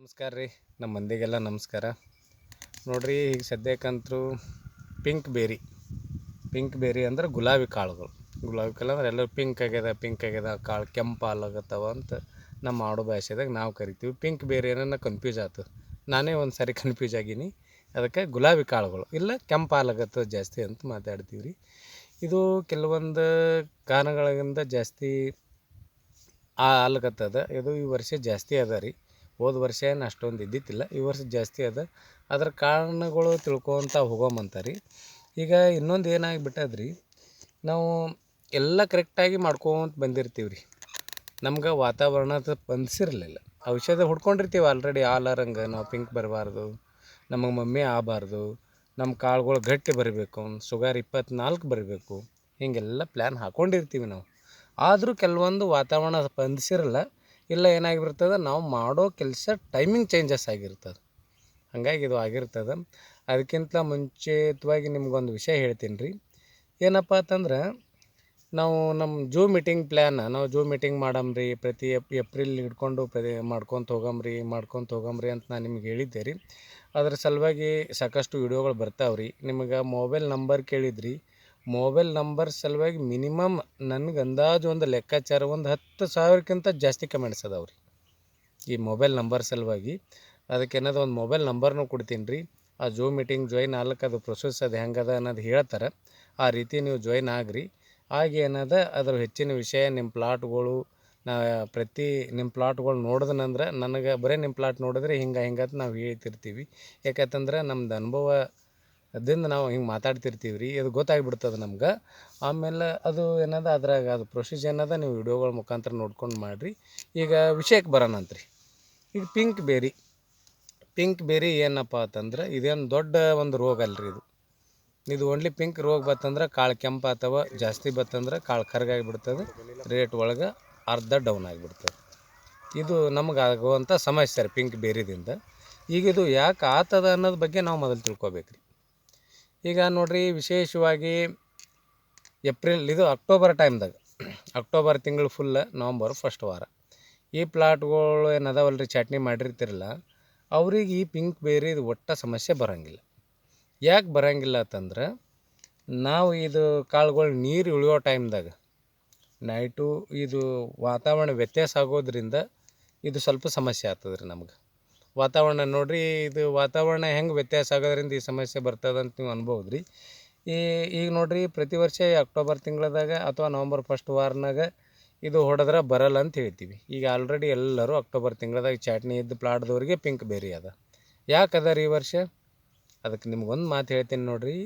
ನಮಸ್ಕಾರ ರೀ, ನಮ್ಮ ಮಂದಿಗೆಲ್ಲ ನಮಸ್ಕಾರ. ನೋಡ್ರಿ, ಈಗ ಸದ್ಯಕ್ಕಂತೂ ಪಿಂಕ್ ಬೇರಿ ಪಿಂಕ್ ಬೇರಿ ಅಂದ್ರೆ ಗುಲಾಬಿ ಕಾಳುಗಳು. ಗುಲಾಬಿ ಕಾಳು ಅಂದ್ರೆ ಎಲ್ಲರೂ ಪಿಂಕ್ ಆಗ್ಯದ ಪಿಂಕ್ ಆಗ್ಯದ, ಕಾಳು ಕೆಂಪು ಹಾಲಾಗತ್ತವ ಅಂತ ನಮ್ಮ ಆಡು ಭಾಷೆದಾಗ ನಾವು ಕರಿತೀವಿ. ಪಿಂಕ್ ಬೇರಿ ಏನನ್ನ ಕನ್ಫ್ಯೂಸ್ ಆಯ್ತು ನಾನೇ ಒಂದು ಸಾರಿ ಕನ್ಫ್ಯೂಸ್ ಆಗೀನಿ. ಅದಕ್ಕೆ ಗುಲಾಬಿ ಕಾಳುಗಳು. ಇಲ್ಲ, ಕೆಂಪು ಹಾಲಾಗತ್ತದ ಜಾಸ್ತಿ ಅಂತ ಮಾತಾಡ್ತೀವಿ ರೀ. ಇದು ಕೆಲವೊಂದು ಕಾರಣಗಳಿಂದ ಜಾಸ್ತಿ ಆ ಹಾಲಾಗತ್ತದ ಇದು ಈ ವರ್ಷ ಜಾಸ್ತಿ ಅದ ರೀ. ಹೋದ ವರ್ಷ ಏನು ಅಷ್ಟೊಂದು ಇದ್ದಿತ್ತಿಲ್ಲ, ಈ ವರ್ಷ ಜಾಸ್ತಿ ಅದ. ಅದ್ರ ಕಾರಣಗಳು ತಿಳ್ಕೊತ ಹೋಗೋಮಂತ ರೀ ಈಗ ಇನ್ನೊಂದು ಏನಾಗಿಬಿಟ್ಟದ ರೀ ನಾವು ಎಲ್ಲ ಕರೆಕ್ಟಾಗಿ ಮಾಡ್ಕೊತ ಬಂದಿರ್ತೀವಿ ರೀ ನಮ್ಗೆ ವಾತಾವರಣ ಬಂದಿಸಿರಲಿಲ್ಲ. ಔಷಧ ಹುಡ್ಕೊಂಡಿರ್ತೀವಿ ಆಲ್ರೆಡಿ ಆಲರಂಗೆ ನಾವು ಪಿಂಕ್ ಬರಬಾರ್ದು, ನಮಗೆ ಮಮ್ಮಿ ಆಗಬಾರ್ದು ನಮ್ಮ ಕಾಳುಗಳು ಗಟ್ಟಿ ಬರಬೇಕು ಶುಗರ್ ಇಪ್ಪತ್ನಾಲ್ಕು ಬರಬೇಕು, ಹೀಗೆಲ್ಲ ಪ್ಲ್ಯಾನ್ ಹಾಕ್ಕೊಂಡಿರ್ತೀವಿ ನಾವು. ಆದರೂ ಕೆಲವೊಂದು ವಾತಾವರಣ ಸ್ಪಂದಿಸಿರಲ್ಲ ಇಲ್ಲ ಏನಾಗಿಬಿಡ್ತದೆ ನಾವು ಮಾಡೋ ಕೆಲಸ ಟೈಮಿಂಗ್ ಚೇಂಜಸ್ ಆಗಿರ್ತದೆ. ಹಾಗಾಗಿ ಇದು ಆಗಿರ್ತದೆ. ಅದಕ್ಕಿಂತ ಮುಂಚಿತವಾಗಿ ನಿಮ್ಗೊಂದು ವಿಷಯ ಹೇಳ್ತೀನಿ ರೀ. ಏನಪ್ಪ ಅಂತಂದ್ರೆ, ನಾವು ನಮ್ಮ ಜೂ ಮೀಟಿಂಗ್ ಪ್ಲ್ಯಾನ್ ನಾವು ಜೂ ಮೀಟಿಂಗ್ ಮಾಡಮ್ರಿ ಪ್ರತಿ ಏಪ್ರಿಲ್ ಹಿಡ್ಕೊಂಡು ಪ್ರತಿ ಮಾಡ್ಕೊತ ಹೋಗಮ್ರಿ ಮಾಡ್ಕೊತ ಹೋಗಮ್ರಿ ಅಂತ ನಾನು ನಿಮ್ಗೆ ಹೇಳಿದ್ದೆ ರೀ. ಅದ್ರ ಸಲುವಾಗಿ ಸಾಕಷ್ಟು ವಿಡಿಯೋಗಳು ಬರ್ತಾವೆ ನಿಮಗೆ ಮೊಬೈಲ್ ನಂಬರ್ ಕೇಳಿದ್ರಿ. ಮೊಬೈಲ್ ನಂಬರ್ ಸಲುವಾಗಿ ಮಿನಿಮಮ್ ನನಗೆ ಅಂದಾಜು ಒಂದು ಲೆಕ್ಕಾಚಾರ ಒಂದು ಹತ್ತು ಸಾವಿರಕ್ಕಿಂತ ಜಾಸ್ತಿ ಕಮೆಂಟ್ಸ್ ಅದಾವೆ ರೀ. ಈ ಮೊಬೈಲ್ ನಂಬರ್ ಸಲುವಾಗಿ ಅದಕ್ಕೆ ಏನಾದ ಒಂದು ಮೊಬೈಲ್ ನಂಬರ್ನು ಕೊಡ್ತೀನಿ ರೀ. ಆ ಜೂ ಮೀಟಿಂಗ್ ಜಾಯ್ನ್ ಆಗ್ಲಿಕ್ಕೆ ಅದು ಪ್ರೊಸೆಸ್ ಅದು ಹೆಂಗದ ಅನ್ನೋದು ಹೇಳ್ತಾರೆ. ಆ ರೀತಿ ನೀವು ಜಾಯ್ನ್ ಆಗ್ರಿ. ಆಗ ಏನದ ಅದ್ರ ಹೆಚ್ಚಿನ ವಿಷಯ ನಿಮ್ಮ ಪ್ಲಾಟ್ಗಳು ನಾ ಪ್ರತಿ ನಿಮ್ಮ ಪ್ಲಾಟ್ಗಳು ನೋಡಿದ್ನಂದ್ರೆ ನನಗೆ ಬರೀ ನಿಮ್ಮ ಪ್ಲಾಟ್ ನೋಡಿದ್ರೆ ಹಿಂಗೆ ಅಂತ ನಾವು ಹೇಳ್ತಿರ್ತೀವಿ. ಯಾಕಂತಂದ್ರೆ ನಮ್ದು ಅನುಭವ ಅದಿಂದ ನಾವು ಹಿಂಗೆ ಮಾತಾಡ್ತಿರ್ತೀವಿ ರೀ ಇದು ಗೊತ್ತಾಗ್ಬಿಡ್ತದೆ ನಮ್ಗೆ. ಆಮೇಲೆ ಅದು ಏನದ, ಅದ್ರಾಗ ಅದು ಪ್ರೊಸೀಜ್ ಏನದ, ನೀವು ವಿಡಿಯೋಗಳ ಮುಖಾಂತರ ನೋಡ್ಕೊಂಡು ಮಾಡಿರಿ. ಈಗ ವಿಷಯಕ್ಕೆ ಬರೋಣ ರೀ ಈಗ ಪಿಂಕ್ ಬೇರಿ ಪಿಂಕ್ ಬೇರಿ ಏನಪ್ಪ ಅಂತಂದ್ರೆ ಇದೇನು ದೊಡ್ಡ ಒಂದು ರೋಗ ಅಲ್ರಿ ಇದು. ಇದು ಓನ್ಲಿ ಪಿಂಕ್ ರೋಗ ಬತ್ತಂದ್ರೆ ಕಾಳು ಕೆಂಪು ಅಥವಾ ಜಾಸ್ತಿ ಬತ್ತಂದ್ರೆ ಕಾಳು ಕರ್ಗಾಗಿಬಿಡ್ತದೆ ರೇಟ್ ಒಳಗೆ ಅರ್ಧ ಡೌನ್ ಆಗಿಬಿಡ್ತದೆ. ಇದು ನಮಗೆ ಆಗುವಂಥ ಸಮಸ್ಯೆ ಪಿಂಕ್ ಬೇರಿದಿಂದ ಈಗ ಇದು ಯಾಕೆ ಆತದ ಅನ್ನೋದ್ರ ಬಗ್ಗೆ ನಾವು ಮೊದಲು ತಿಳ್ಕೊಬೇಕು ರೀ ಈಗ ನೋಡ್ರಿ, ವಿಶೇಷವಾಗಿ ಏಪ್ರಿಲ್, ಇದು ಅಕ್ಟೋಬರ್ ಟೈಮ್ದಾಗ. ಅಕ್ಟೋಬರ್ ತಿಂಗಳು ಫುಲ್ ನವಂಬರ್ ಫಸ್ಟ್ ವಾರ. ಈ ಪ್ಲಾಟ್ಗಳು ಏನು ಅದಾವಲ್ಲ ರೀ ಚಟ್ನಿ ಮಾಡಿರ್ತಿರಲ್ಲ, ಅವ್ರಿಗೆ ಈ ಪಿಂಕ್ ಬೇರಿ ಇದು ಒಟ್ಟ ಸಮಸ್ಯೆ ಬರೋಂಗಿಲ್ಲ. ಯಾಕೆ ಬರೋಂಗಿಲ್ಲ ಅಂತಂದ್ರೆ, ನಾವು ಇದು ಕಾಳುಗಳು ನೀರು ಇಳಿಯೋ ಟೈಮ್ದಾಗ ನೈಟು ಇದು ವಾತಾವರಣ ವ್ಯತ್ಯಾಸ ಆಗೋದ್ರಿಂದ ಇದು ಸ್ವಲ್ಪ ಸಮಸ್ಯೆ ಆಗ್ತದ್ರಿ ನಮ್ಗೆ. ವಾತಾವರಣ ನೋಡಿರಿ, ಇದು ವಾತಾವರಣ ಹೆಂಗೆ ವ್ಯತ್ಯಾಸ ಆಗೋದ್ರಿಂದ ಈ ಸಮಸ್ಯೆ ಬರ್ತದಂತ ನೀವು ಅನ್ಬೋದು ರೀ ಈ, ಈಗ ನೋಡ್ರಿ, ಪ್ರತಿ ವರ್ಷ ಅಕ್ಟೋಬರ್ ತಿಂಗಳದಾಗ ಅಥವಾ ನವಂಬರ್ ಫಸ್ಟ್ ವಾರನಾಗ ಇದು ಹೊಡೆದ್ರೆ ಬರಲ್ಲ ಅಂತ ಹೇಳ್ತೀವಿ. ಈಗ ಆಲ್ರೆಡಿ ಎಲ್ಲರೂ ಅಕ್ಟೋಬರ್ ತಿಂಗಳದಾಗ ಚಾಟ್ನಿ ಇದ್ದು ಪ್ಲಾಟ್ದವ್ರಿಗೆ ಪಿಂಕ್ ಬೇರಿ ಅದ. ಯಾಕೆ ಅದ ರೀ ಈ ವರ್ಷ? ಅದಕ್ಕೆ ನಿಮ್ಗೊಂದು ಮಾತು ಹೇಳ್ತೀನಿ ನೋಡಿರಿ.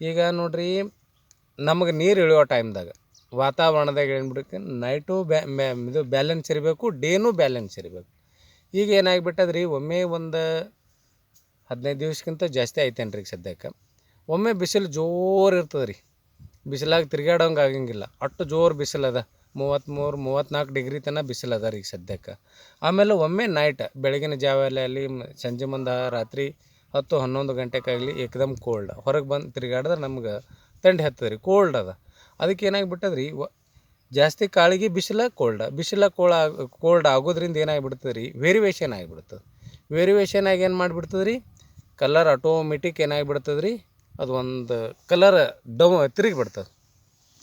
ಈಗ ನೋಡಿರಿ, ನಮಗೆ ನೀರು ಇಳಿಯೋ ಟೈಮ್ದಾಗ ವಾತಾವರಣದಾಗ ಏನ್ಬಿಡುತ್ತೆ ನೈಟು ಬ್ಯಾ ಇದು ಬ್ಯಾಲೆನ್ಸ್ ಇರಬೇಕು ಡೇನೂ ಬ್ಯಾಲೆನ್ಸ್ ಇರಬೇಕು. ಈಗ ಏನಾಗಿಬಿಟ್ಟದ್ರಿ? ಒಮ್ಮೆ ಒಂದು ಹದಿನೈದು ದಿವಸಕ್ಕಿಂತ ಜಾಸ್ತಿ ಆಯ್ತೇನ್ರಿ ಈಗ ಸದ್ಯಕ್ಕೆ. ಒಮ್ಮೆ ಬಿಸಿಲು ಜೋರು ಇರ್ತದೆ ರೀ ಬಿಸಿಲಾಗ ತಿರ್ಗಾಡೋಂಗೆ ಆಗಂಗಿಲ್ಲ. ಅಷ್ಟು ಜೋರು ಬಿಸಿಲದ ಮೂವತ್ತ್ಮೂರು ಮೂವತ್ತ್ನಾಲ್ಕು ಡಿಗ್ರಿ ತನಕ ಬಿಸಿಲದ ರೀ ಈಗ ಸದ್ಯಕ್ಕೆ. ಆಮೇಲೆ ಒಮ್ಮೆ ನೈಟ್ ಬೆಳಗಿನ ಜಾವಲ್ಲಿ ಅಲ್ಲಿ ಸಂಜೆ ಮುಂದೆ ರಾತ್ರಿ ಹತ್ತು, ಹನ್ನೊಂದು ಗಂಟೆಗಾಗಲಿ ಏಕದಮ್ ಕೋಲ್ಡ್ ಹೊರಗೆ ಬಂದು ತಿರ್ಗಾಡಿದ್ರೆ ನಮ್ಗೆ ತಂಡಿ ಹತ್ತದ ಕೋಲ್ಡ್ ಅದ. ಅದಕ್ಕೆ ಏನಾಗಿಬಿಟ್ಟದ್ರಿ? ವ ಜಾಸ್ತಿ ಕಾಳಿಗೆ ಬಿಸಿಲ ಕೋಲ್ಡ್. ಬಿಸಿಲ ಕೋಳ ಕೋಲ್ಡ್ ಆಗೋದ್ರಿಂದ ಏನಾಗ್ಬಿಡ್ತದೆ ರೀ ವೇರಿವೇಷನ್ ಆಗಿಬಿಡ್ತದೆ. ವೇರಿವೇಷನ್ ಆಗಿ ಏನು ಮಾಡಿಬಿಡ್ತದೆ ರೀ ಕಲರ್ ಆಟೋಮೆಟಿಕ್ ಏನಾಗ್ಬಿಡ್ತದೆ ರೀ ಅದು ಒಂದು ಕಲರ್ ಡೌ ತಿರುಗಿ ಬಿಡ್ತದೆ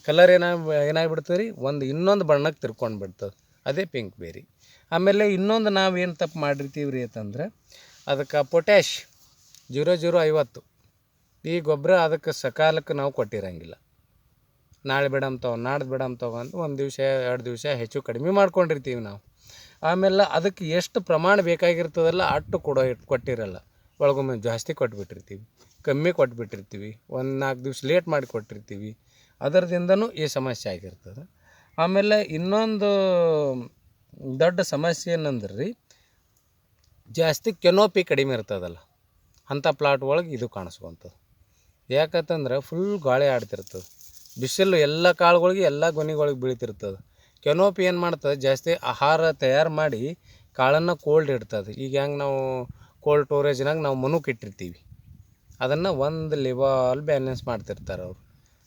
ಕಲರ್ ಏನಾಗಿ ಏನಾಗ್ಬಿಡ್ತದೆ ರೀ ಒಂದು ಇನ್ನೊಂದು ಬಣ್ಣಕ್ಕೆ ತಿರ್ಕೊಂಡು ಬಿಡ್ತದೆ ಅದೇ ಪಿಂಕ್ ಬೇರಿ ಆಮೇಲೆ ಇನ್ನೊಂದು ನಾವು ಏನು ತಪ್ಪು ಮಾಡಿರ್ತೀವಿ ರೀ ಅಂತಂದ್ರೆ, ಅದಕ್ಕೆ ಪೊಟ್ಯಾಶ್ ಜೀರೋ ಜೀರೋ ಐವತ್ತು. ಈ ಗೊಬ್ಬರ ಅದಕ್ಕೆ ಸಕಾಲಕ್ಕೆ ನಾವು ಕೊಟ್ಟಿರಂಗಿಲ್ಲ. ನಾಳೆ ಬಿಡಮ್ ತಗೋ, ನಾಡ್ದು ಬಿಡಮ್ ಅಂತ ಒಂದು ದಿವಸ, ಎರಡು ದಿವಸ ಹೆಚ್ಚು ಕಡಿಮೆ ಮಾಡ್ಕೊಂಡಿರ್ತೀವಿ ನಾವು. ಆಮೇಲೆ ಅದಕ್ಕೆ ಎಷ್ಟು ಪ್ರಮಾಣ ಬೇಕಾಗಿರ್ತದಲ್ಲ ಅಷ್ಟು ಕೊಡೋ ಕೊಟ್ಟಿರಲ್ಲ. ಒಳಗೊಮ್ಮೆ ಜಾಸ್ತಿ ಕೊಟ್ಬಿಟ್ಟಿರ್ತೀವಿ, ಕಮ್ಮಿ ಕೊಟ್ಬಿಟ್ಟಿರ್ತೀವಿ, ಒಂದು ನಾಲ್ಕು ದಿವ್ಸ ಲೇಟ್ ಮಾಡಿ ಕೊಟ್ಟಿರ್ತೀವಿ, ಅದರದಿಂದನೂ ಈ ಸಮಸ್ಯೆ ಆಗಿರ್ತದೆ. ಆಮೇಲೆ ಇನ್ನೊಂದು ದೊಡ್ಡ ಸಮಸ್ಯೆ ಏನಂದ್ರೆ ರೀ ಜಾಸ್ತಿ ಕೆನೋಪಿ ಕಡಿಮೆ ಇರ್ತದಲ್ಲ ಅಂಥ ಪ್ಲಾಟ್ ಒಳಗೆ ಇದು ಕಾಣಿಸ್ಕೊಂತದೆ. ಯಾಕಂತಂದ್ರೆ ಫುಲ್ ಗಾಳಿ ಆಡ್ತಿರ್ತದೆ. ಬಿಸಿಲು ಎಲ್ಲ ಕಾಳುಗಳಿಗೆ ಎಲ್ಲ ಗೊನಿಗಳಿಗೆ ಬೀಳ್ತಿರ್ತದೆ. ಕೆನೋಪಿ ಏನು ಮಾಡ್ತದೆ? ಜಾಸ್ತಿ ಆಹಾರ ತಯಾರು ಮಾಡಿ ಕಾಳನ್ನು ಕೋಲ್ಡ್ ಇಡ್ತದೆ. ಈಗ ಹೆಂಗೆ ನಾವು ಕೋಲ್ಡ್ ಸ್ಟೋರೇಜ್ನಾಗ ನಾವು ಮನುಕ್ ಇಟ್ಟಿರ್ತೀವಿ. ಅದನ್ನು ಒಂದು ಲೆವಲ್ ಬ್ಯಾಲೆನ್ಸ್ ಮಾಡ್ತಿರ್ತಾರೆ ಅವರು.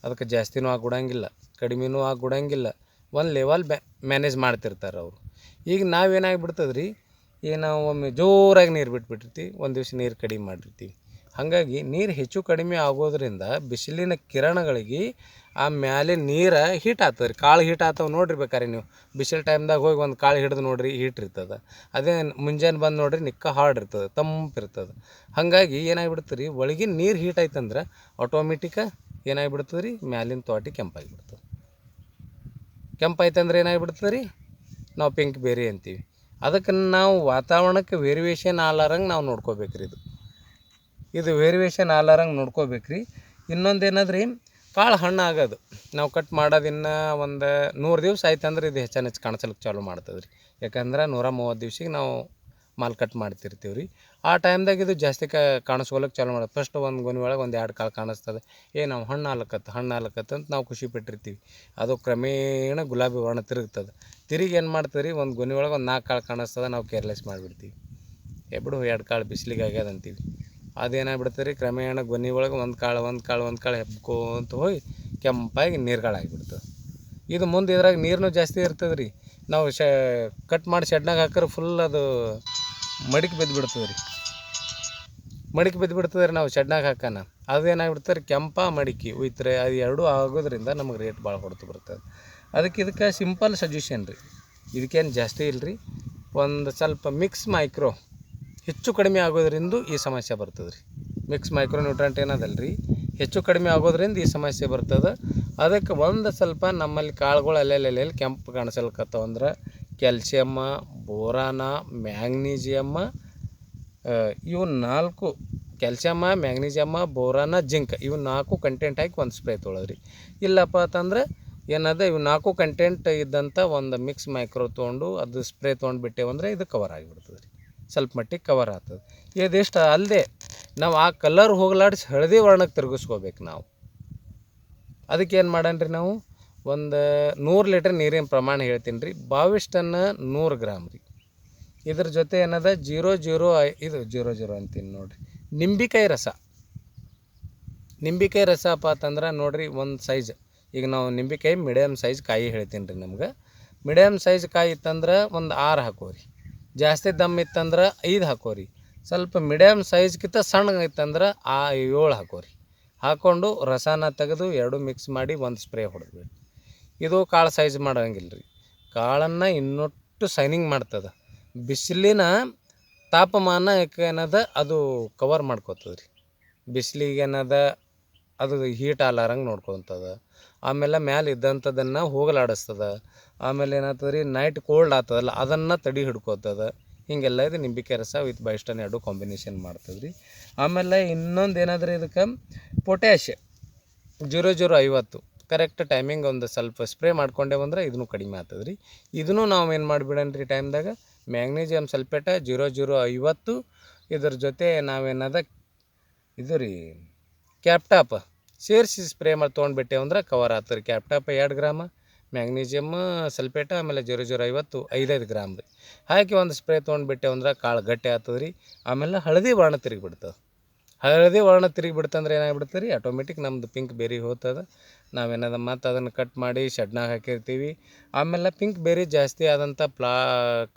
ಅದಕ್ಕೆ ಜಾಸ್ತಿನೂ ಆಗಿಬಿಡಂಗಿಲ್ಲ, ಕಡಿಮೆನೂ ಆಗಿಬಿಡಂಗಿಲ್ಲ. ಒಂದು ಲೆವಲ್ ಬ್ಯಾ ಮ್ಯಾನೇಜ್ ಮಾಡ್ತಿರ್ತಾರೆ ಅವರು. ಈಗ ನಾವೇನಾಗಿಬಿಡ್ತದ್ರಿ ಈಗ ನಾವು ಒಮ್ಮೆ ಜೋರಾಗಿ ನೀರು ಬಿಟ್ಬಿಟ್ಟಿರ್ತೀವಿ. ಒಂದು ದಿವ್ಸ ನೀರು ಕಡಿಮೆ ಮಾಡಿರ್ತೀವಿ. ಹಾಗಾಗಿ ನೀರು ಹೆಚ್ಚು ಕಡಿಮೆ ಆಗೋದರಿಂದ ಬಿಸಿಲಿನ ಕಿರಣಗಳಿಗೆ ಆ ಮ್ಯಾಲೆ ನೀರು ಹೀಟ್ ಆಗ್ತದೆ ರೀ. ಕಾಳು ಹೀಟ್ ಆಗ್ತಾವೆ ನೋಡಿರಿ ಬೇಕಾರೆ ನೀವು. ಬಿಸಿಲು ಟೈಮ್ದಾಗ ಹೋಗಿ ಒಂದು ಕಾಳು ಹಿಡಿದು ನೋಡ್ರಿ ಹೀಟ್ ಇರ್ತದೆ. ಅದೇ ಮುಂಜಾನೆ ಬಂದು ನೋಡ್ರಿ ನಿಕ್ಕ ಹಾರ್ಡ್ ಇರ್ತದೆ, ತಂಪು ಇರ್ತದೆ. ಹಾಗಾಗಿ ಏನಾಗ್ಬಿಡ್ತದೆ ರೀ, ಒಳಗಿನ ನೀರು ಹೀಟ್ ಆಯ್ತಂದ್ರೆ ಆಟೋಮೆಟಿಕ ಏನಾಗ್ಬಿಡ್ತದೆ ರೀ, ಮ್ಯಾಲಿನ ತೋಟಿ ಕೆಂಪಾಗಿಬಿಡ್ತದೆ. ಕೆಂಪಾಯ್ತಂದ್ರೆ ಏನಾಗ್ಬಿಡ್ತದೆ ರೀ, ನಾವು ಪಿಂಕ್ ಬೇರೆ ಅಂತೀವಿ. ಅದಕ್ಕೆ ನಾವು ವಾತಾವರಣಕ್ಕೆ ವೇರಿಯೇಷನ್ ಆಲಾರಂಗೆ ನಾವು ನೋಡ್ಕೋಬೇಕ್ರಿ ಇದು. ಇದು ವೇರಿಯೇಷನ್ ಆಲಾರಂಗೆ ನೋಡ್ಕೋಬೇಕ್ರಿ. ಇನ್ನೊಂದು ಏನದ್ರಿ ಕಾಳು ಹಣ್ಣು ಆಗೋದು. ನಾವು ಕಟ್ ಮಾಡೋದಿನ್ನ ಒಂದು ನೂರು ದಿವ್ಸ ಆಯ್ತಂದ್ರೆ ಇದು ಹೆಚ್ಚಾನ ಹೆಚ್ಚು ಕಾಣಿಸ್ಲಿಕ್ಕೆ ಚಾಲು ಮಾಡ್ತದೆ ರೀ ಯಾಕಂದ್ರೆ ನೂರ ಮೂವತ್ತು ದಿವ್ಸಿಗೆ ನಾವು ಮಾಲ್ ಕಟ್ ಮಾಡ್ತಿರ್ತೀವಿ ರೀ ಆ ಟೈಮ್ದಾಗ ಇದು ಜಾಸ್ತಿ ಕಾಣಿಸ್ಕೊಳಕ್ಕೆ ಚಾಲೂ ಮಾಡೋದು ಫಸ್ಟ್ ಒಂದು ಗೊನೆ ಒಳಗೆ ಒಂದು ಎರಡು ಕಾಳು ಕಾಣಿಸ್ತದೆ. ಏ, ನಾವು ಹಣ್ಣು ಹಾಲಕತ್ತು ಹಣ್ಣು ಹಾಲಕತ್ತು ಅಂತ ನಾವು ಖುಷಿ ಪಟ್ಟಿರ್ತೀವಿ. ಅದು ಕ್ರಮೇಣ ಗುಲಾಬಿ ವರ್ಣ ತಿರುಗ್ತದೆ. ತಿರುಗಿ ಏನು ಮಾಡ್ತದೆ ರೀ ಒಂದು ಗೊನೆ ಒಳಗೆ ಒಂದು ನಾಲ್ಕು ಕಾಳು ಕಾಣಿಸ್ತದೆ, ನಾವು ಕೇರ್ಲೆಸ್ ಮಾಡಿಬಿಡ್ತೀವಿ. ಎಬ್ಬಡು ಬಿಡು ಎರಡು ಕಾಳು ಬಿಸಿಲಿಗೆ ಆಗ್ಯದ ಅಂತೀವಿ. ಅದೇನಾಗ್ಬಿಡ್ತದೆ? ರೀ ಕ್ರಮೇಣ ಗೊನೆ ಒಳಗೆ ಒಂದು ಕಾಳು ಒಂದು ಕಾಳು ಒಂದು ಕಾಳು ಹೆಬ್ಕೋಂತ ಹೋಗಿ ಕೆಂಪಾಗಿ ನೀರುಗಳಾಗಿಬಿಡ್ತದೆ. ಇದು ಮುಂದೆ ಇದ್ರಾಗ ನೀರನ್ನು ಜಾಸ್ತಿ ಇರ್ತದೆ ರೀ ನಾವು ಶ ಕಟ್ ಮಾಡಿ ಶೆಡ್ನಾಗ ಹಾಕಿದ್ರೆ ಫುಲ್ ಅದು ಮಡಿಕೆ ಬಿದ್ದು ಬಿಡ್ತದೆ ರೀ ಮಡಿಕೆ ಬಿದ್ದು ಬಿಡ್ತದೆ ರೀ ನಾವು ಶೆಡ್ನಾಗ ಹಾಕೋಣ ರೀ ಕೆಂಪ ಮಡಿಕೆ ಉಯ್ತ್ರೆ ಅದು ಎರಡೂ ಆಗೋದ್ರಿಂದ ನಮಗೆ ರೇಟ್ ಭಾಳ ಕೊಡ್ತು ಬರ್ತದೆ. ಅದಕ್ಕೆ ಇದಕ್ಕೆ ಸಿಂಪಲ್ ಸಜೆಷನ್ ರೀ. ಇದಕ್ಕೇನು ಜಾಸ್ತಿ ಇಲ್ಲ ಒಂದು ಸ್ವಲ್ಪ ಮಿಕ್ಸ್ ಮೈಕ್ರೋ ಹೆಚ್ಚು ಕಡಿಮೆ ಆಗೋದ್ರಿಂದ ಈ ಸಮಸ್ಯೆ ಬರ್ತದೆ ರೀ ಮಿಕ್ಸ್ ಮೈಕ್ರೋ ನ್ಯೂಟ್ರಂಟ್ ಏನದಲ್ಲ ರೀ ಹೆಚ್ಚು ಕಡಿಮೆ ಆಗೋದ್ರಿಂದ ಈ ಸಮಸ್ಯೆ ಬರ್ತದೆ. ಅದಕ್ಕೆ ಒಂದು ಸ್ವಲ್ಪ ನಮ್ಮಲ್ಲಿ ಕಾಳುಗಳು ಅಲ್ಲೆಲ್ಲೆಲ್ಲಿ ಕೆಂಪು ಕಾಣಿಸಲ್ಕತ್ತವ ಅಂದ್ರೆ ಕ್ಯಾಲ್ಸಿಯಮ್ಮ ಬೋರಾನ ಮ್ಯಾಂಗ್ನೀಸಿಯಮ್ಮ ಇವು ನಾಲ್ಕು ಕ್ಯಾಲ್ಸಿಯಮ್ಮ ಮ್ಯಾಂಗ್ನೀಸಿಯಮ್ಮ ಬೋರಾನ ಜಿಂಕ್ ಇವು ನಾಲ್ಕು ಕಂಟೆಂಟ್ ಹಾಕಿ ಒಂದು ಸ್ಪ್ರೇ ತೊಗೊಳೋದ್ರಿ ಇಲ್ಲಪ್ಪ ಅಂತಂದ್ರೆ ಏನದ ಇವು ನಾಲ್ಕು ಕಂಟೆಂಟ್ ಇದ್ದಂಥ ಒಂದು ಮಿಕ್ಸ್ ಮೈಕ್ರೋ ತೊಗೊಂಡು ಅದು ಸ್ಪ್ರೇ ತೊಗೊಂಡು ಬಿಟ್ಟೇವಂದ್ರೆ ಇದು ಕವರ್ ಆಗಿಬಿಡ್ತದೆ ರೀ ಸ್ವಲ್ಪ ಮಟ್ಟಿಗೆ ಕವರ್ ಆಗ್ತದೆ. ಇದಿಷ್ಟು ಅಲ್ಲದೆ ನಾವು ಆ ಕಲರ್ ಹೋಗ್ಲಾಡಿಸಿ ಹಳದಿ ವರ್ಣಕ್ಕೆ ತಿರುಗಿಸ್ಕೋಬೇಕು ನಾವು. ಅದಕ್ಕೆ ಏನು ಮಾಡಣ್ರಿ ನಾವು? ಒಂದು ನೂರು ಲೀಟ್ರ್ ನೀರಿನ ಪ್ರಮಾಣ ಹೇಳ್ತೀನಿ ರೀ ಬಾವಿಷ್ಟನ್ನು ನೂರು ಗ್ರಾಮ್ ರೀ. ಇದ್ರ ಜೊತೆ ಏನದ? ಜೀರೋ ಜೀರೋ ಇದು ಜೀರೋ ಜೀರೋ ಅಂತೀನಿ ನೋಡಿರಿ. ನಿಂಬಿಕಾಯಿ ರಸ. ನಿಂಬಿಕಾಯಿ ರಸಪ್ಪ ಅಂತಂದ್ರೆ ನೋಡಿರಿ ಒಂದು ಸೈಜ್ ಈಗ ನಾವು ನಿಂಬಿಕಾಯಿ ಮೀಡಿಯಮ್ ಸೈಜ್ ಕಾಯಿ ಹೇಳ್ತೀನಿ ರೀ ನಮ್ಗೆ. ಮೀಡಿಯಮ್ ಸೈಜ್ ಕಾಯಿ ಇತ್ತಂದ್ರೆ ಒಂದು ಆರು ಹಾಕೋರಿ. ಜಾಸ್ತಿ ದಮ್ ಇತ್ತಂದ್ರೆ ಐದು ಹಾಕೋರಿ. ಸ್ವಲ್ಪ ಮೀಡಿಯಮ್ ಸೈಜ್ಗಿಂತ ಸಣ್ಣ ಇತ್ತಂದ್ರೆ ಆ ಏಳು ಹಾಕೋರಿ. ಹಾಕ್ಕೊಂಡು ರಸನ ತೆಗೆದು ಎರಡು ಮಿಕ್ಸ್ ಮಾಡಿ ಒಂದು ಸ್ಪ್ರೇ ಹೊಡೆದ್ಬಿಡಿ ಇದು ಕಾಳು ಸೈಜ್ ಮಾಡೋಂಗಿಲ್ಲ ರೀ ಕಾಳನ್ನು ಇನ್ನೊಟ್ಟು ಸೈನಿಂಗ್ ಮಾಡ್ತದೆ. ಬಿಸಿಲಿನ ತಾಪಮಾನ ಏನದ ಅದು ಕವರ್ ಮಾಡ್ಕೋತದೆ ರೀ ಬಿಸಿಲಿಗೆ ಏನದ ಅದು ಹೀಟ್ ಆಗ್ಲಾರಂಗೆ ನೋಡ್ಕೊತದ. ಆಮೇಲೆ ಮ್ಯಾಲೆ ಇದ್ದಂಥದ್ದನ್ನು ಹೋಗಲಾಡಿಸ್ತದ. ಆಮೇಲೆ ಏನಾಗ್ತದೆ ರೀ ನೈಟ್ ಕೋಲ್ಡ್ ಆಗ್ತದಲ್ಲ, ಅದನ್ನು ತಡಿ ಹಿಡ್ಕೋತದ. ಹೀಗೆಲ್ಲ ಇದು ನಿಂಬಿಕೆ ರಸ ವಿತ್ ಬೈಸ್ಟನ್ ಎರಡು ಕಾಂಬಿನೇಷನ್ ಮಾಡ್ತದೆ ರೀ ಆಮೇಲೆ ಇನ್ನೊಂದು ಏನಾದ್ರೂ ಇದಕ್ಕೆ ಪೊಟ್ಯಾಶ್ ಜೀರೋ ಜೀರೋ ಐವತ್ತು. ಕರೆಕ್ಟ್ ಟೈಮಿಂಗ್ ಒಂದು ಸ್ವಲ್ಪ ಸ್ಪ್ರೇ ಮಾಡ್ಕೊಂಡೆ ಬಂದ್ರೆ ಇದನ್ನು ಕಡಿಮೆ ಆಗ್ತದೆ ರೀ ಇದನ್ನು ನಾವು ಏನು ಮಾಡಿಬಿಡೋಣ ರೀ ಟೈಮ್ದಾಗ ಮ್ಯಾಗ್ನೀಸಿಯಮ್ ಸಲ್ಪೇಟ ಜೀರೋ ಜೀರೋ ಐವತ್ತು. ಇದ್ರ ಜೊತೆ ನಾವೇನದ ಇದು ರೀ ಕ್ಯಾಪ್ಟಾಪ್. ಸೇರಿಸಿ ಸ್ಪ್ರೇ ಮಾಡಿ ತೊಗೊಂಡ್ಬಿಟ್ಟೆವು ಅಂದ್ರೆ ಕವರ್ ಆಗ್ತದೆ. ರೀ ಕ್ಯಾಪ್ಟಾಪ್ ಎರಡು ಗ್ರಾಮ, ಮ್ಯಾಗ್ನೀಸಿಯಮ್ ಸಲ್ಪೇಟ ಆಮೇಲೆ ಜೀರೋ ಜೀರೋ ಐವತ್ತು, ಐದೈದು ಗ್ರಾಮ್ ರೀ. ಹಾಕಿ ಒಂದು ಸ್ಪ್ರೇ ತೊಗೊಂಡ್ಬಿಟ್ಟೆವು ಅಂದ್ರೆ ಕಾಳು ಗಟ್ಟಿ ಆಗ್ತದೆ ರೀ. ಆಮೇಲೆ ಹಳದಿ ಬಣ್ಣ ತಿರುಗಿಬಿಡ್ತದೆ. ಹಳದಿ ವರ್ಣ ತಿರುಗಿ ಬಿಡ್ತಂದ್ರೆ ಏನಾಗ್ಬಿಡ್ತದೆ ರೀ ಆಟೋಮೆಟಿಕ್ ನಮ್ದು ಪಿಂಕ್ ಬೇರೆ ಹೋಗ್ತದೆ. ನಾವೇನದ ಮತ್ತು ಅದನ್ನು ಕಟ್ ಮಾಡಿ ಶೆಡ್ನಾಗ ಹಾಕಿರ್ತೀವಿ. ಆಮೇಲೆ ಪಿಂಕ್ ಬೇರೆ ಜಾಸ್ತಿ ಆದಂಥ ಪ್ಲಾ,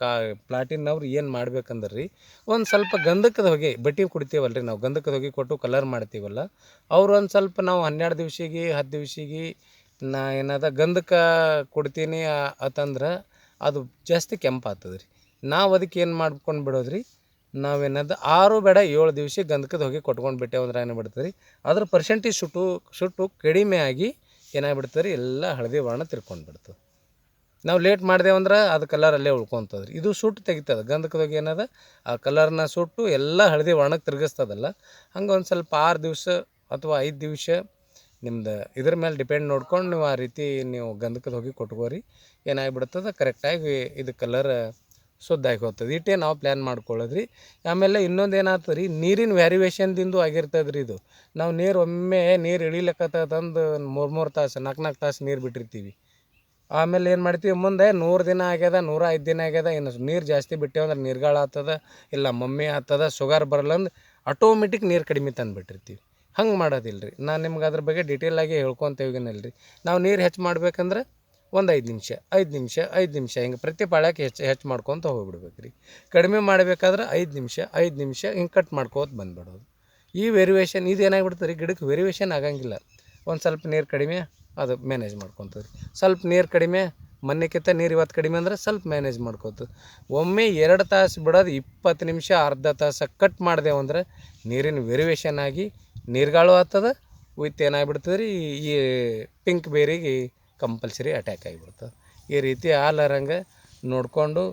ಕಾ ಪ್ಲಾಟಿನವ್ರು ಏನು ಮಾಡ್ಬೇಕಂದ್ರೆ? ರೀ ಒಂದು ಸ್ವಲ್ಪ ಗಂಧಕದ ಹೊಗೆ, ಬಟ್ಟಿ ಕೊಡ್ತೀವಲ್ಲ ರೀ ನಾವು. ಗಂಧಕದ ಹೊಗೆ ಕೊಟ್ಟು ಕಲರ್ ಮಾಡ್ತೀವಲ್ಲ. ಅವ್ರು ಒಂದು ಸ್ವಲ್ಪ ನಾವು ಹನ್ನೆರಡು ದಿವ್ಸಿಗೆ, ಹತ್ತು ದಿವ್ಸಿಗೆ ನಾ ಏನದ ಗಂಧಕ ಕೊಡ್ತೀನಿ ಅಂತಂದ್ರೆ ಅದು ಜಾಸ್ತಿ ರೀ ನಾವು ಅದಕ್ಕೆ ಏನು ಮಾಡ್ಕೊಂಡು ಬಿಡೋದು ರೀ ನಾವೇನದ ಆರು ಬೇಡ ಏಳು ದಿವಸ ಗಂಧಕದ ಹೋಗಿ ಕೊಟ್ಕೊಂಡು ಬಿಟ್ಟೆವು ಅಂದ್ರೆ ಏನಾಗ್ಬಿಡ್ತದೆ ರೀ? ಅದ್ರ ಪರ್ಸೆಂಟೇಜ್ ಸುಟ್ಟು ಸುಟ್ಟು ಕಡಿಮೆ ಆಗಿ ಏನಾಗ್ಬಿಡ್ತದೆ ರೀ? ಎಲ್ಲ ಹಳದಿ ವರ್ಣ ತಿರ್ಕೊಂಡು ಬಿಡ್ತದೆ. ನಾವು ಲೇಟ್ ಮಾಡ್ದೇವಂದ್ರೆ ಅದು ಕಲರ್ ಅಲ್ಲೇ ಉಳ್ಕೊತದೆ ರೀ. ಇದು ಸುಟ್ಟು ತೆಗಿತದೆ. ಗಂಧಕದ ಹೊಗೆ ಏನದ? ಆ ಕಲರ್ನ ಸುಟ್ಟು ಎಲ್ಲ ಹಳದಿ ವರ್ಣಕ್ಕೆ ತಿರುಗಿಸ್ತದಲ್ಲ. ಹಂಗೆ ಒಂದು ಸ್ವಲ್ಪ ಆರು ದಿವಸ ಅಥವಾ ಐದು ದಿವಸ ನಿಮ್ದು ಇದ್ರ ಮೇಲೆ ಡಿಪೆಂಡ್ ನೋಡ್ಕೊಂಡು ನೀವು ಆ ರೀತಿ ನೀವು ಗಂಧಕದ ಹೋಗಿ ಕೊಟ್ಕೋರಿ. ಏನಾಗ್ಬಿಡ್ತದೆ ಕರೆಕ್ಟಾಗಿ ಇದು ಕಲರ್ ಶುದ್ಧಾಗಿ ಹೋಗ್ತದೆ. ಇಟ್ಟೆ ನಾವು ಪ್ಲ್ಯಾನ್ ಮಾಡ್ಕೊಳ್ಳೋದು ರೀ ಆಮೇಲೆ ಇನ್ನೊಂದು ಏನಾಗ್ತದೆ ರೀ, ನೀರಿನ ವ್ಯಾರಿಯೇಷನ್ದಿಂದ ಆಗಿರ್ತದೆ ರೀ ಇದು. ನಾವು ನೀರು ಒಮ್ಮೆ ನೀರು ಇಳಿಲಕ್ಕತ್ತಂದು ಮೂರು ಮೂರು ತಾಸು ನಾಲ್ಕು ನಾಲ್ಕು ತಾಸು ನೀರು ಬಿಟ್ಟಿರ್ತೀವಿ. ಆಮೇಲೆ ಏನು ಮಾಡ್ತೀವಿ, ಮುಂದೆ ನೂರು ದಿನ ಆಗ್ಯದ, ನೂರ ಐದು ದಿನ ಆಗ್ಯದ, ಇನ್ನು ನೀರು ಜಾಸ್ತಿ ಬಿಟ್ಟೆವು ಅಂದ್ರೆ ನೀರ್ಗಾಳ ಆಗ್ತದ, ಇಲ್ಲ ಮಮ್ಮಿ ಆಗ್ತದ ಶುಗರ್ ಬರಲ್ಲಂದು ಆಟೋಮೆಟಿಕ್ ನೀರು ಕಡಿಮೆ ತಂದುಬಿಟ್ಟಿರ್ತೀವಿ ಹಂಗೆ ಮಾಡೋದಿಲ್ಲ ರೀ ನಾನು ನಿಮ್ಗೆ ಅದ್ರ ಬಗ್ಗೆ ಡೀಟೇಲಾಗಿ ಹೇಳ್ಕೊತ ರೀ ನಾವು ನೀರು ಹೆಚ್ಚು ಮಾಡ್ಬೇಕಂದ್ರೆ ಒಂದು ಐದು ನಿಮಿಷ ಐದು ನಿಮಿಷ ಐದು ನಿಮಿಷ, ಹಿಂಗೆ ಪ್ರತಿ ಪಾಳ್ಯಕ್ಕೆ ಹೆಚ್ಚು ಹೆಚ್ಚು ಮಾಡ್ಕೊತ ಹೋಗ್ಬಿಡ್ಬೇಕು ರೀ ಕಡಿಮೆ ಮಾಡಬೇಕಾದ್ರೆ ಐದು ನಿಮಿಷ ಐದು ನಿಮಿಷ ಹಿಂಗೆ ಕಟ್ ಮಾಡ್ಕೋತ ಬಂದ್ಬಿಡೋದು. ಈ ವೇರಿಯೇಷನ್ ಇದು ಏನಾಗ್ಬಿಡ್ತದೆ ರೀ? ಗಿಡಕ್ಕೆ ವೇರಿಯೇಷನ್ ಆಗಂಗಿಲ್ಲ. ಒಂದು ಸ್ವಲ್ಪ ನೀರು ಕಡಿಮೆ, ಅದು ಮ್ಯಾನೇಜ್ ಮಾಡ್ಕೊತದ್ರಿ. ಸ್ವಲ್ಪ ನೀರು ಕಡಿಮೆ ಮೊನ್ನೆಕ್ಕಿಂತ ನೀರು ಇವತ್ತು ಕಡಿಮೆ ಅಂದ್ರೆ ಸ್ವಲ್ಪ ಮ್ಯಾನೇಜ್ ಮಾಡ್ಕೋತದೆ ಒಮ್ಮೆ ಎರಡು ತಾಸು ಬಿಡೋದು ಇಪ್ಪತ್ತು ನಿಮಿಷ, ಅರ್ಧ ತಾಸು ಕಟ್ ಮಾಡಿದೆವು ಅಂದರೆ ನೀರಿನ ವೇರಿಯೇಷನ್ ಆಗಿ ನೀರುಗಾಳು ಆಗ್ತದೆ ವಿತ್ ಏನಾಗ್ಬಿಡ್ತದೆ ರೀ ಈ ಪಿಂಕ್ ಬೇರಿಗೆ ಕಂಪಲ್ಸರಿ ಅಟ್ಯಾಕ್ ಆಗಿಬಿಡ್ತದೆ ಈ ರೀತಿ ಆಲಾರಂಗೆ ನೋಡಿಕೊಂಡು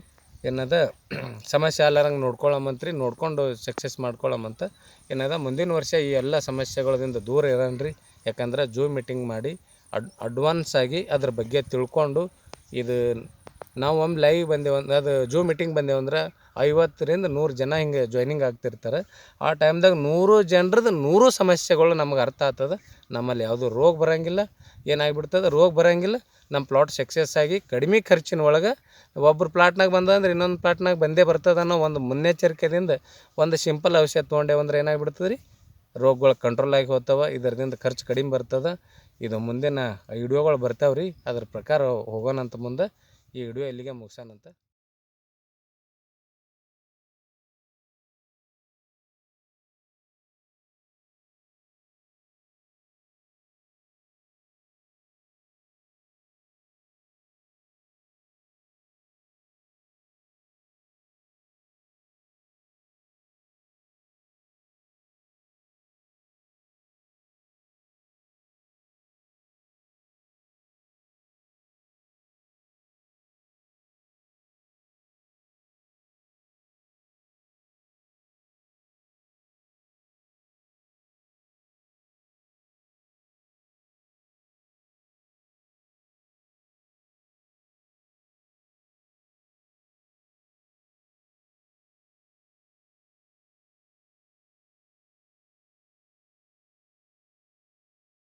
ಏನದ ಸಮಸ್ಯೆ ಆಲಾರಂಗೆ ನೋಡ್ಕೊಳ್ಳಮಂತ್ರಿ ನೋಡಿಕೊಂಡು ಸಕ್ಸಸ್ ಮಾಡ್ಕೊಳ್ಳಮಂತ ಏನದ ಮುಂದಿನ ವರ್ಷ ಈ ಎಲ್ಲ ಸಮಸ್ಯೆಗಳಿಂದ ದೂರ ಇರೋಣ್ರಿ ಯಾಕಂದ್ರೆ ಜೂ ಮೀಟಿಂಗ್ ಮಾಡಿ ಅಡ್ ಅಡ್ವಾನ್ಸ್ ಆಗಿ ಅದ್ರ ಬಗ್ಗೆ ತಿಳ್ಕೊಂಡು ಇದು ನಾವು ಒಮ್ಮೆ ಲೈವ್ ಬಂದೇವು ಅದು ಜೂ ಮೀಟಿಂಗ್ ಬಂದೇವು ಅಂದ್ರೆ ಐವತ್ತರಿಂದ ನೂರು ಜನ ಹಿಂಗೆ ಜಾಯ್ನಿಂಗ್ ಆಗ್ತಿರ್ತಾರೆ. ಆ ಟೈಮ್ದಾಗ ನೂರು ಜನರದ್ದು ನೂರು ಸಮಸ್ಯೆಗಳು ನಮ್ಗೆ ಅರ್ಥ ಆಗ್ತದೆ. ನಮ್ಮಲ್ಲಿ ಯಾವುದೂ ರೋಗ ಬರೋಂಗಿಲ್ಲ, ಏನಾಗ್ಬಿಡ್ತದೆ, ರೋಗ ಬರೋಂಗಿಲ್ಲ. ನಮ್ಮ ಪ್ಲಾಟ್ ಸಕ್ಸಸ್ ಆಗಿ ಕಡಿಮೆ ಖರ್ಚಿನ ಒಳಗೆ ಒಬ್ರು ಪ್ಲಾಟ್ನಾಗ ಬಂದಂದ್ರೆ ಇನ್ನೊಂದು ಪ್ಲಾಟ್ನಾಗ ಬಂದೇ ಬರ್ತದೆ ಅನ್ನೋ ಒಂದು ಮುನ್ನೆಚ್ಚರಿಕೆಯಿಂದ ಒಂದು ಸಿಂಪಲ್ ಔಷಧ ತೊಗೊಂಡೇವು ಅಂದ್ರೆ ಏನಾಗ್ಬಿಡ್ತದೆ ರೀ ರೋಗಗಳು ಕಂಟ್ರೋಲ್ ಆಗಿ ಹೋಗ್ತವೆ, ಇದರಿಂದ ಖರ್ಚು ಕಡಿಮೆ ಬರ್ತದೆ. ಇದು ಮುಂದಿನ ವಿಡಿಯೋಗಳು ಬರ್ತಾವೆ ರೀ ಅದ್ರ ಪ್ರಕಾರ ಹೋಗೋಣಂತ ಮುಂದೆ ಈ ವಿಡಿಯೋ ಇಲ್ಲಿಗೆ ಮುಗಿಸೋಣಂತ.